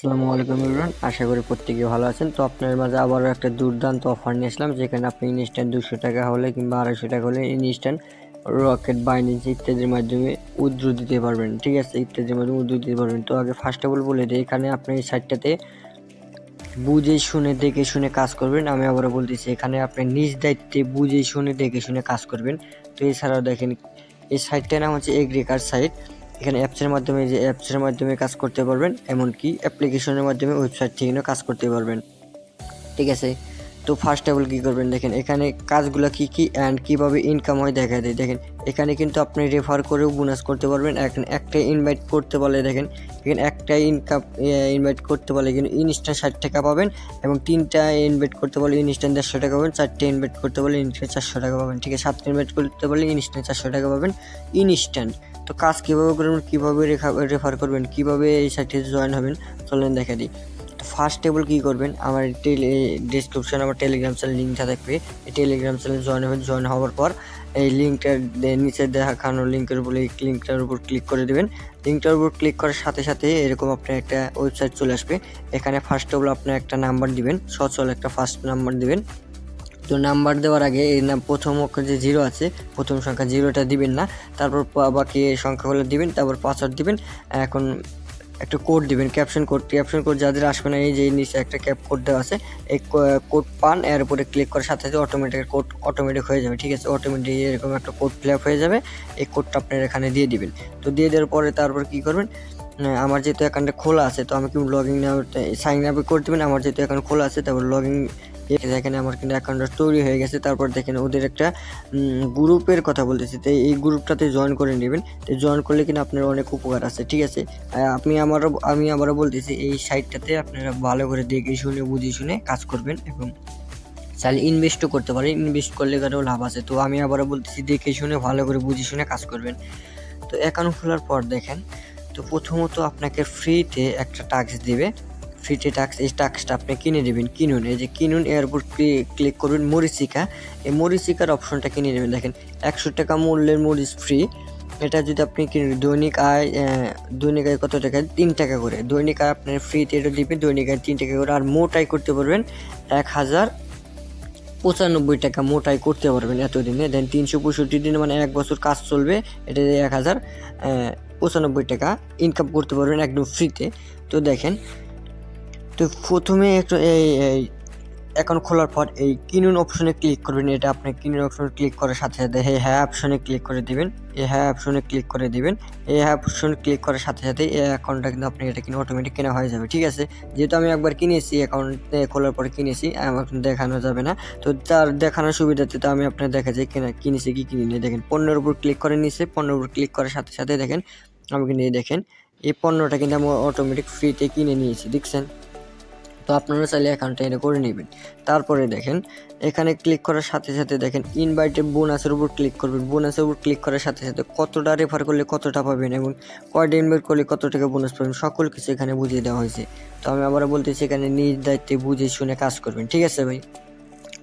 আসসালামু আলাইকুম ইমরান আশা করি প্রত্যেকে ভালো আছেন। তো আপনার মাঝে আবারও একটা দুর্দান্ত অফার নিয়ে আসলাম, যেখানে আপনি ইনস্ট্যান্ট দুশো টাকা হলে কিংবা আড়াইশো টাকা হলে ইনস্ট্যান্ট রকেট বাইন্যান্স ইত্যাদির মাধ্যমে উদ্র দিতে পারবেন। ঠিক আছে, ইত্যাদির মাধ্যমে উদ্র দিতে পারবেন। তো আগে ফার্স্ট অফ অল বলে দিই, এখানে আপনি এই সাইটটাতে বুঝে শুনে, দেখে শুনে কাজ করবেন। আমি আবারও বলতেছি, এখানে আপনি নিজ দায়িত্বে বুঝে শুনে, দেখে শুনে কাজ করবেন। তো এছাড়াও দেখেন, এই সাইটটার নাম হচ্ছে এগ্রিকার সাইট এখানে অ্যাপসের মাধ্যমে যে অ্যাপসের মাধ্যমে কাজ করতে পারবেন, এমনকি অ্যাপ্লিকেশনের মাধ্যমে ওয়েবসাইট থেকেও কাজ করতে পারবেন। ঠিক আছে? তো ফার্স্ট অফ কী করবেন? দেখেন, এখানে কাজগুলো কি কি অ্যান্ড কীভাবে ইনকাম হয় দেখা দেয় দেখেন, এখানে কিন্তু আপনি রেফার করেও বোনাস করতে পারবেন। এখন একটা ইনভাইট করতে বলে, দেখেন এখানে একটা ইনকাম ইনভাইট করতে বলে, কিন্তু ইনস্ট্যান্ট ষাট টাকা পাবেন এবং তিনটা ইনভাইট করতে বলে ইনস্ট্যান্ট দেড়শো টাকা পাবেন, চারটে ইনভাইট করতে বলে ইনস্ট্যান্ট চারশো টাকা পাবেন, ঠিক আছে? সাতটা ইনভাইট করতে বলে ইনস্ট্যান্ট চারশো টাকা পাবেন ইনস্ট্যান্ট তো কাজ কীভাবে করবেন, কীভাবে রেফার করবেন, কীভাবে এই সাইটে জয়েন হবেন, চলেন দেখা দিই। তো ফার্স্ট টেবল কী করবেন? আমার টেলি ডিসক্রিপশন আমার টেলিগ্রাম চ্যানেল লিঙ্কটা থাকবে। এই টেলিগ্রাম চ্যানেল জয়েন হবেন জয়েন হওয়ার পর এই লিঙ্কটার নিচে দেখানো লিঙ্কের উপর, এই লিঙ্কটার উপর ক্লিক করে দেবেন। লিঙ্কটার উপর ক্লিক করার সাথে সাথে এরকম আপনার একটা ওয়েবসাইট চলে আসবে। এখানে ফার্স্ট টেবল আপনার একটা নাম্বার দিবেন, সচল একটা ফার্স্ট নাম্বার দিবেন। তো নাম্বার দেওয়ার আগে এই নাম প্রথম অক্ষর যে জিরো আছে, প্রথম সংখ্যা জিরোটা দিবেন না। তারপর বাকি সংখ্যাগুলো দিবেন, তারপর পাসওয়ার্ড দিবেন। এখন একটা কোড দিবেন ক্যাপশন কোড ক্যাপশন কোড যাদের আসবে না, এই যে নিচে একটা ক্যাপ কোড দেওয়া আছে, এই কোড পান, এর উপরে ক্লিক করার সাথে সাথে অটোমেটিক কোড অটোমেটিক হয়ে যাবে, ঠিক আছে? অটোমেটিক এরকম একটা কোড ফিল হয়ে যাবে, এই কোডটা আপনার এখানে দিয়ে দিবেন। তো দিয়ে দেওয়ার পরে তারপর কী করবেন? আমার যেহেতু অ্যাকাউন্টটা খোলা আছে, তো আমি কি লগ ইন সাইন আপ করে দেবেন, আমার যেহেতু অ্যাকাউন্ট খোলা আছে, তারপর লগ ইন এখানে আমার কিন্তু অ্যাকাউন্টটা তৈরি হয়ে গেছে। তারপর দেখেন ওদের একটা গ্রুপের কথা বলতেছি। তো এই গ্রুপটাতে জয়েন করে নেবেন। তো জয়েন করলে কিন্তু আপনার অনেক উপকার আছে, ঠিক আছে? আপনি আমারও, আমি আবারও বলতেছি, এই সাইটটাতে আপনারা ভালো করে দেখে শুনে, বুঝে শুনে কাজ করবেন এবং চাইলে ইনভেস্টও করতে পারেন। ইনভেস্ট করলে কারও লাভ আছে। তো আমি আবারও বলতেছি, দেখে শুনে, ভালো করে, বুঝে শুনে কাজ করবেন। তো অ্যাকাউন্ট খোলার পর দেখেন, তো প্রথমত আপনাকে ফ্রিতে একটা টাস্ক দিবে। ফ্রিতে টাক্স এই টাক্সটা আপনি কিনে নেবেন, কিনুন। এই যে কিনুন, এর উপর ক্লিক করবেন মরিচিকা। এই মরিচিকার অপশনটা কিনে নেবেন। দেখেন, একশো টাকা মূল্যের মরিচ ফ্রি এটা যদি আপনি কিনুন, দৈনিক আয় দৈনিক আয় কত টাকা? তিন টাকা করে। দৈনিক আয় আপনার ফ্রিতে এটা দিবেন দৈনিক আয় তিন টাকা করে। আর মোট আয় করতে পারবেন এক হাজার পঁচানব্বই টাকা মোটাই করতে পারবেন এতদিনে। দেন তিনশো পঁয়ষট্টি দিনে মানে এক বছর কাজ চলবে, এটা এক হাজার পঁচানব্বই টাকা ইনকাম করতে পারবেন একদম ফ্রিতে তো দেখেন তো প্রথমে একটু এই অ্যাকাউন্ট খোলার পর এই কিনুন অপশনে ক্লিক করবেন। এটা আপনি কিনুন অপশনে ক্লিক করার সাথে সাথে এই হ্যাঁ অপশনে ক্লিক করে দিবেন। এই হ্যাঁ অপশনে ক্লিক করে দিবেন। এই হ্যাঁ অপশনে ক্লিক করার সাথে সাথে এই অ্যাকাউন্টটা কিন্তু আপনি এটা কিনে অটোমেটিক কেনা হয়ে যাবে, ঠিক আছে? যেহেতু আমি একবার কিনেছি অ্যাকাউন্ট খোলার পরে কিনেছি, আমার দেখানো যাবে না। তো তার দেখানোর সুবিধাতে তো আমি আপনার দেখা যায় কেনা, কিনেছি কি কিনে দেখেন, পণ্যের উপর ক্লিক করে নিয়েছে, পণ্যের উপর ক্লিক করার সাথে সাথে দেখেন, আমি কিন্তু এই দেখেন, এই পণ্যটা কিন্তু আমি অটোমেটিক ফ্রিতে কিনে নিয়েছি, দেখছেন? তো আপনারা চাইলে অ্যাকাউন্টটা এটা করে নেবেন। তারপরে দেখেন, এখানে ক্লিক করার সাথে সাথে দেখেন ইনভাইটেড বোনাসের উপর ক্লিক করবেন। বোনাসের উপর ক্লিক করার সাথে সাথে কতটা রেফার করলে কতটা পাবেন এবং কয়টা ইনভাইট করলে কত টাকা বোনাস পাবেন, সকল কিছু এখানে বুঝিয়ে দেওয়া হয়েছে। তো আমি আবার বলতেছি, এখানে নিজ দায়িত্বে বুঝে শুনে কাজ করবেন। ঠিক আছে ভাই?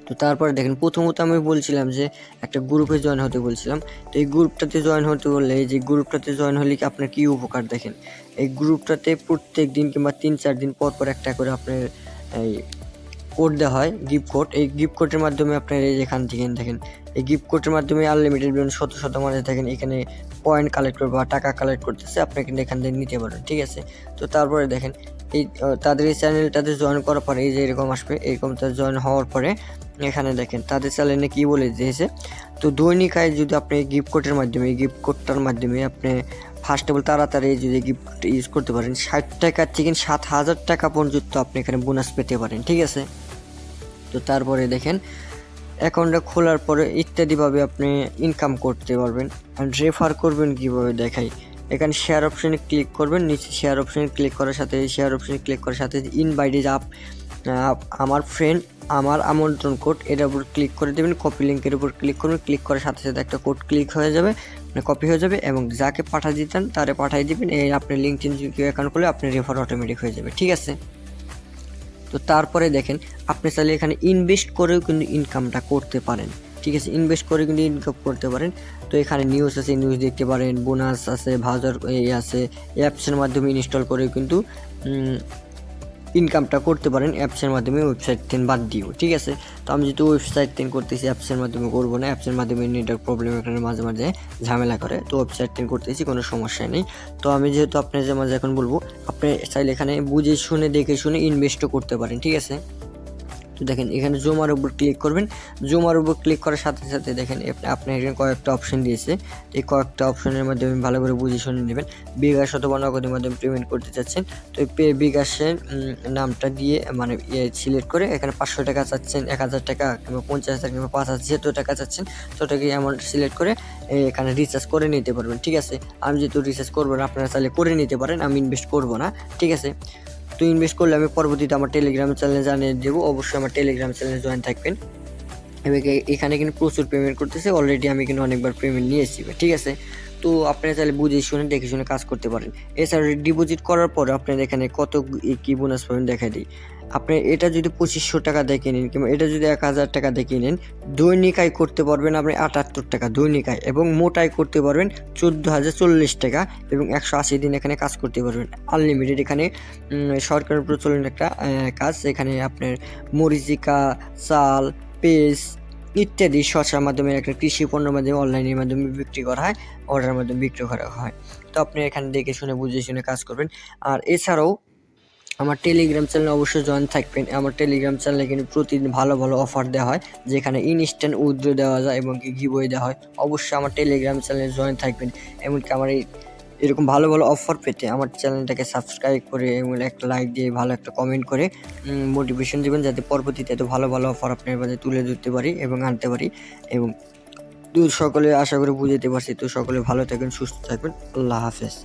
তো তারপরে দেখেন, প্রথমত আমি বলছিলাম যে একটা গ্রুপে জয়েন হতে বলছিলাম। তো এই গ্রুপটাতে জয়েন হতে বললে, এই যে গ্রুপটাতে জয়েন হলে কি আপনার কী উপকার দেখেন? এই গ্রুপটাতে প্রত্যেক দিন কিংবা তিন চার দিন পর পর একটা করে আপনার এই কোড দেওয়া হয় গিফট কোড এই গিফট কোডের মাধ্যমে আপনার এই যেখান থেকে দেখেন, এই গিফট কোডের মাধ্যমে আনলিমিটেড বিভিন্ন শত শত মানুষ দেখেন, এখানে পয়েন্ট কালেক্ট করবে বা টাকা কালেক্ট করতেছে, আপনি কিন্তু এখান থেকে নিতে পারেন ঠিক আছে? তো তারপরে দেখেন, এই তাদের এই চ্যানেলটাতে জয়েন করার পরে এই যে এরকম আসবে, এরকম তাদের জয়েন হওয়ার পরে এখানে দেখেন, তাদের চ্যানেলে কী বলে দিয়েছে? তো দৈনিক আয় যদি আপনি গিফট কোডের মাধ্যমে, এই গিফট কোডটার মাধ্যমে আপনি ফার্স্ট অফ অল তাড়াতাড়ি যদি গিফট ইউজ করতে পারেন, ষাট টাকা থেকে সাত হাজার টাকা পর্যন্ত আপনি এখানে বোনাস পেতে পারেন, ঠিক আছে? তো তারপরে দেখেন অ্যাকাউন্টটা খোলার পরে ইত্যাদিভাবে আপনি ইনকাম করতে পারবেন। আর রেফার করবেন কীভাবে দেখাই। এখানে শেয়ার অপশানে ক্লিক করবেন, নিচে শেয়ার অপশানে ক্লিক করার সাথে শেয়ার অপশনে ক্লিক করার সাথে ইনভাইটেজ আপ আমার ফ্রেন্ড আমার আমন্ত্রণ কোড এটার উপর ক্লিক করে দেবেন কপি লিঙ্কের উপর ক্লিক করবেন ক্লিক করার সাথে সাথে একটা কোড ক্লিক হয়ে যাবে মানে কপি হয়ে যাবে এবং যাকে পাঠিয়ে দিতেন, তারে পাঠিয়ে দিবেন, এই আপনি লিঙ্ক চেঞ্জ অ্যাকাউন্ট করলে আপনি রেফার অটোমেটিক হয়ে যাবে, ঠিক আছে? তো তারপরে দেখেন, আপনি চাইলে এখানে ইনভেস্ট করেও কিন্তু ইনকামটা করতে পারেন। ঠিক আছে ইনভেস্ট করে কিন্তু ইনকাম করতে পারেন। তো এখানে নিউজ আছে নিউজ দেখতে পারেন বোনাস আছে ভাজার এ আছে অ্যাপসের মাধ্যমে ইনস্টল করেও কিন্তু ইনকামটা করতে পারেন অ্যাপসের মাধ্যমে ওয়েবসাইট থেকে বাদ দিও ঠিক আছে? তো আমি যেহেতু ওয়েবসাইট থেকে করতেছি অ্যাপসের মাধ্যমে করব না অ্যাপসের মাধ্যমে নেটওয়ার্ক প্রবলেম এখানে মাঝে মাঝে ঝামেলা করে, তো ওয়েবসাইট থেকে করতেছি, কোনো সমস্যা নেই। তো আমি যেহেতু আপনার যে মাঝে এখন বলব, আপনি চাইলে এখানে বুঝে শুনে, দেখে শুনে ইনভেস্টও করতে পারেন, ঠিক আছে? তো দেখেন, এখানে জমার উপর ক্লিক করবেন। জমার উপর ক্লিক করার সাথে সাথে দেখেন আপনি- এখানে কয়েকটা অপশন দিয়েছে। এই কয়েকটা অপশনের মাধ্যমে ভালো করে বুঝে শুনে নেবেন। বিকাশ অথবা নগদের মাধ্যমে পেমেন্ট করতে চাচ্ছেন। তো এই বিকাশের নামটা দিয়ে মানে সিলেক্ট করে এখানে পাঁচশো টাকা চাচ্ছেন, এক হাজার টাকা কিংবা পঞ্চাশ হাজার কিংবা পাঁচ হাজার, যেহেতু টাকা চাচ্ছেন ততটাকে অ্যামাউন্ট সিলেক্ট করে এখানে রিচার্জ করে নিতে পারবেন, ঠিক আছে? আমি যেহেতু রিচার্জ করব না, আপনারা চাইলে করে নিতে পারেন, আমি ইনভেস্ট করব না, ঠিক আছে? তো ইনভেস্ট করলে আমি পরবর্তীতে আমার টেলিগ্রাম চ্যানেলে জানিয়ে দেবো। অবশ্যই আমার টেলিগ্রাম চ্যানেলে জয়েন থাকবেন। এবং এখানে কিন্তু প্রচুর পেমেন্ট করতেছে। অলরেডি আমি কিন্তু অনেকবার পেমেন্ট নিয়েছি ঠিক আছে? তো আপনারা চাইলে বুঝে শুনে, দেখে শুনে কাজ করতে পারেন। এছাড়া ডিপোজিট করার পর আপনার এখানে কত কী বোনাস পাবেন দেখা দিই? আপনি এটা যদি পঁচিশশো টাকা দেখে নিন কিংবা এটা যদি এক হাজার টাকা দেখে নেন দৈনিক আয় করতে পারবেন আপনি আটাত্তর টাকা দৈনিক আয় এবং মোটাই করতে পারবেন চোদ্দ হাজার চল্লিশ টাকা এবং একশো আশি দিন এখানে কাজ করতে পারবেন। আনলিমিটেড এখানে সরকারের প্রচলন একটা কাজ, এখানে আপনার মরিচিকা, চাল পেস ইত্যাদি শসার মাধ্যমে একটা কৃষি পণ্যের মাধ্যমে, অনলাইনের মাধ্যমে বিক্রি করা হয়, অর্ডারের মাধ্যমে বিক্রি করা হয়। তো আপনি এখানে দেখে শুনে বুঝে শুনে কাজ করবেন। আর এছাড়াও আমার টেলিগ্রাম চ্যানেলে অবশ্যই জয়েন থাকবেন। আমার টেলিগ্রাম চ্যানেলে কিন্তু প্রতিদিন ভালো ভালো অফার দেওয়া হয়, যেখানে ইনস্ট্যান্ট উইথড্র দেওয়া যায় এবং কি গিবই দেওয়া হয়। অবশ্যই আমার টেলিগ্রাম চ্যানেলে জয়েন থাকবেন। এমনকি আমার এই এরকম ভালো ভালো অফার পেতে আমার চ্যানেলটাকে সাবস্ক্রাইব করে এবং একটা লাইক দিয়ে ভালো একটা কমেন্ট করে মোটিভেশন দিবেন যাতে পরবর্তীতে এত ভালো ভালো অফার আপনার মাঝে তুলে ধরতে পারি এবং আনতে পারি। এবং তো সকলে আশা করি বুঝতে পারছি। তো সকলে ভালো থাকবেন, সুস্থ থাকবেন। আল্লাহ হাফেজ।